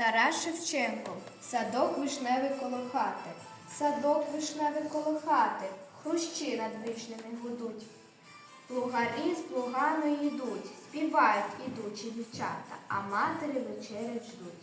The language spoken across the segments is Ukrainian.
Тарас Шевченко, садок вишневий коло хати, садок вишневий коло хати, хрущі над вишнями гудуть. Плугарі з плугами йдуть, співають ідучі дівчата, а матері вечерять ждуть.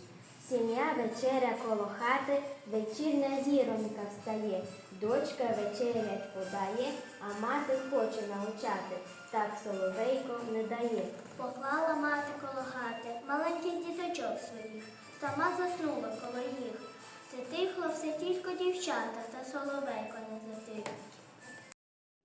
Сім'я вечеря коло хати, вечірня зіронька встає, дочка вечерять подає, а мати хоче навчати, так соловейко не дає. Поклала мати коло хати маленьких діточок своїх, сама заснула коло їх. Все тихло, все тільки дівчата, та соловейко не затих.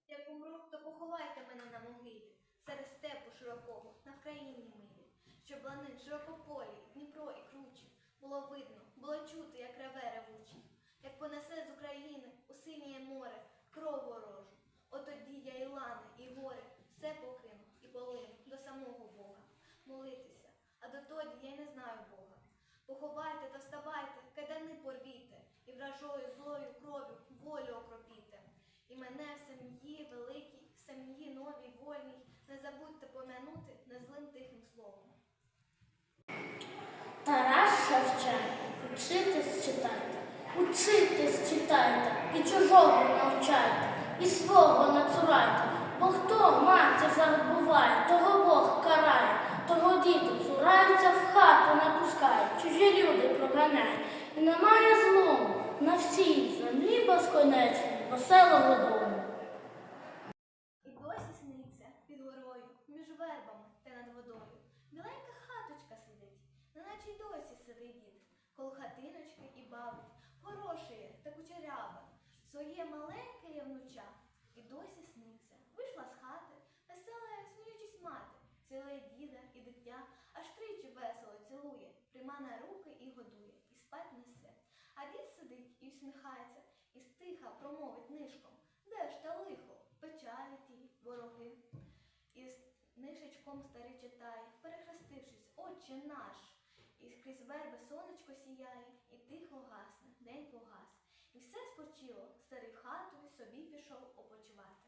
Як умру, то поховайте мене на могилі, серед степу широкого, на вкраїні милі, щоб лани широкополі, Дніпро і кручі, було видно, було чути, як реве ревучі, як понесе з України у синє море кров ворожу. От тоді я і лани, і горе, все покину і полину до самого Бога. Молитися, а дотоді я й не. Поховайте та вставайте, кайдани порвіте, і вражою злою кров'ю волю окропіте. І мене в сім'ї великій, в сім'ї новій, вольній, не забудьте помянути незлим тихим словом. Тарас Шевченко, учитись читайте, учитись читайте, і чужого навчайте, і свого не цурайте, бо хто матір забуває, того Бог карає, того діти цураються, в хату не пускають, чужі проганяють. І немає злому на всій землі безконечній, веселого дому. І досі сниться під горою, між вербами та над водою. Біленька хаточка сидить, неначе й досі сивий дід, коло хатиночки і бавить, хорошеє та кучеряве, своє маленьке є внуча, і досі сниться. Вийшла з хати, весела, сміючись мати, цілує діда і дитя, аж тричі весело цілує, прийма на руки і годує, спать несе. А дід сидить і усміхається, і стиха промовить нишком. Де ж та лихо, печалі ті, вороги. І з нишечком старий читає, перехрестившись, Отче наш. І крізь верби сонечко сіяє, і тихо гасне, день погас. І все спочило, старий в хату собі пішов опочивати.